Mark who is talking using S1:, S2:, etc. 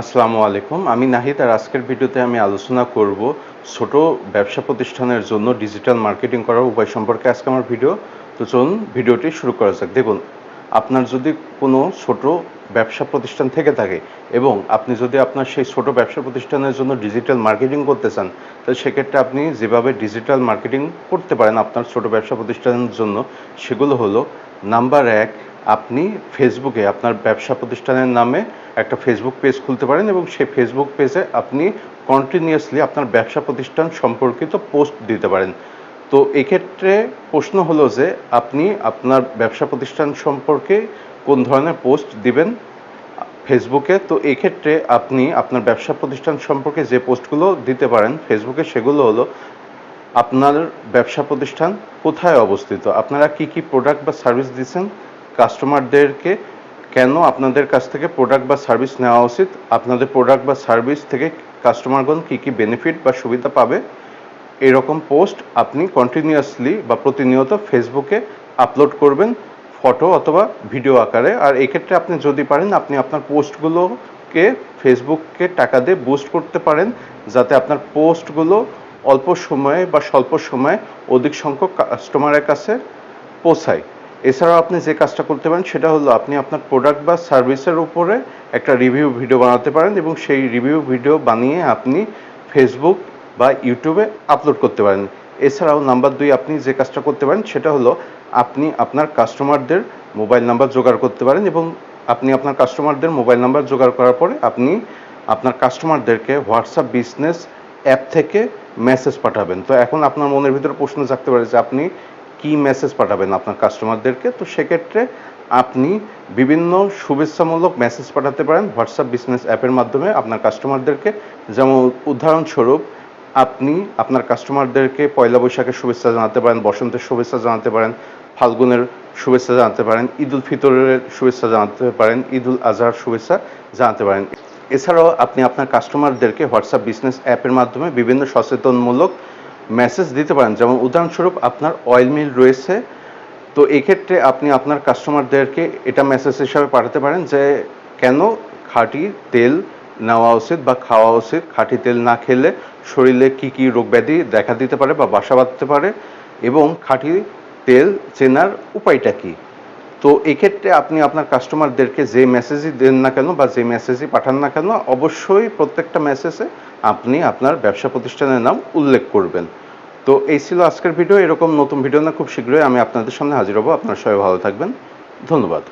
S1: আসসালামু আলাইকুম। আমি নাহিদ আর আজকের ভিডিওতে আমি আলোচনা করব ছোট ব্যবসা প্রতিষ্ঠানের জন্য ডিজিটাল মার্কেটিং করার উপায় সম্পর্কে আজকে আমার ভিডিও। তো চলুন ভিডিওটি শুরু করা যাক। দেখুন, আপনার যদি কোনো ছোট ব্যবসা প্রতিষ্ঠান থেকে থাকে এবং আপনি যদি আপনার সেই ছোট ব্যবসা প্রতিষ্ঠানের জন্য ডিজিটাল মার্কেটিং করতে চান তাহলে সেক্ষেত্রে আপনি যেভাবে ডিজিটাল মার্কেটিং করতে পারেন আপনার ছোট ব্যবসা প্রতিষ্ঠানের জন্য, সেগুলো হলো নাম্বার এক আপনি ফেসবুকে আপনার ব্যবসা প্রতিষ্ঠানের নামে একটা ফেসবুক পেজ খুলতে পারেন এবং সেই ফেসবুক পেজে আপনি কন্টিনিউয়াসলি আপনার ব্যবসা প্রতিষ্ঠান সম্পর্কিত পোস্ট দিতে পারেন। তো এক্ষেত্রে প্রশ্ন হলো যে, আপনি আপনার ব্যবসা প্রতিষ্ঠান সম্পর্কে কোন ধরনের পোস্ট দিবেন ফেসবুকে তো এক্ষেত্রে আপনি আপনার ব্যবসা প্রতিষ্ঠান সম্পর্কে যে পোস্টগুলো দিতে পারেন ফেসবুকে সেগুলো হলো আপনার ব্যবসা প্রতিষ্ঠান কোথায় অবস্থিত? আপনারা কি কি প্রোডাক্ট বা সার্ভিস দিচ্ছেন? কাস্টমারদেরকে কেন আপনাদের কাছ থেকে প্রোডাক্ট বা সার্ভিস নেওয়া উচিত? আপনাদের প্রোডাক্ট বা সার্ভিস থেকে কাস্টমারগণ কি কি বেনিফিট বা সুবিধা পাবে? এরকম পোস্ট আপনি কন্টিনিউয়াসলি বা প্রতিনিয়ত ফেসবুকে আপলোড করবেন ফটো অথবা ভিডিও আকারে। আর এক্ষেত্রে আপনি যদি পারেন, আপনি আপনার পোস্টগুলোকে ফেসবুককে টাকা দিয়ে বুস্ট করতে পারেন, যাতে আপনার পোস্টগুলো অল্প সময়ে বা স্বল্প সময়ে অধিক সংখ্যক কাস্টমারের কাছে পৌঁছায়। এছাড়াও আপনি যে কাজটা করতে পারেন, সেটা হলো আপনি আপনার প্রোডাক্ট বা সার্ভিসের উপরে একটা রিভিউ ভিডিও বানাতে পারেন এবং সেই রিভিউ ভিডিও বানিয়ে আপনি ফেসবুক বা ইউটিউবে আপলোড করতে পারেন। এছাড়াও নাম্বার দুই আপনি যে কাজটা করতে পারেন, সেটা হলো আপনি আপনার কাস্টমারদের মোবাইল নাম্বার জোগাড় করতে পারেন এবং আপনি আপনার কাস্টমারদের মোবাইল নাম্বার জোগাড় করার পরে আপনি আপনার কাস্টমারদেরকে হোয়াটসঅ্যাপ বিজনেস অ্যাপ থেকে মেসেজ পাঠাবেন। তো এখন আপনার মনের ভিতরে প্রশ্ন জাগতে পারে যে আপনি কি মেসেজ পাঠাবেন আপনার কাস্টমারদেরকে তো সেক্ষেত্রে আপনি বিভিন্ন শুভেচ্ছামূলক মেসেজ পাঠাতে পারেন হোয়াটসঅ্যাপ বিজনেস অ্যাপের মাধ্যমে আপনার কাস্টমারদেরকে যেমন উদাহরণস্বরূপ, আপনি আপনার কাস্টমারদেরকে পয়লা বৈশাখের শুভেচ্ছা জানাতে পারেন, বসন্তের শুভেচ্ছা জানাতে পারেন, ফাল্গুনের শুভেচ্ছা জানাতে পারেন, ঈদ উল ফিতরের শুভেচ্ছা জানাতে পারেন, ঈদ উল আজহার শুভেচ্ছা জানাতে পারেন। এছাড়াও আপনি আপনার কাস্টমারদেরকে হোয়াটসঅ্যাপ বিজনেস অ্যাপের মাধ্যমে বিভিন্ন সচেতনমূলক মেসেজ দিতে পারেন। যেমন, উদাহরণস্বরূপ আপনার অয়েল মিল রয়েছে, তো এক্ষেত্রে আপনি আপনার কাস্টমারদেরকে এটা মেসেজ হিসাবে পাঠাতে পারেন যে, কেন খাঁটি তেল নেওয়া উচিত বা খাওয়া উচিত? খাঁটি তেল না খেলে শরীরে কি কি রোগ ব্যাধি দেখা দিতে পারে বা বাসা বাঁধতে পারে? এবং খাঁটি তেল চেনার উপায়টা কি? তো এক্ষেত্রে আপনি আপনার কাস্টমারদেরকে যে মেসেজই দেন না কেন বা যে মেসেজই পাঠান না কেন, অবশ্যই প্রত্যেকটা মেসেজে আপনি আপনার ব্যবসা প্রতিষ্ঠানের নাম উল্লেখ করবেন। তো এই ছিল আজকের ভিডিও এরকম নতুন ভিডিও না খুব শীঘ্রই আমি আপনাদের সামনে হাজির হব। আপনার সবাই ভালো থাকবেন। ধন্যবাদ।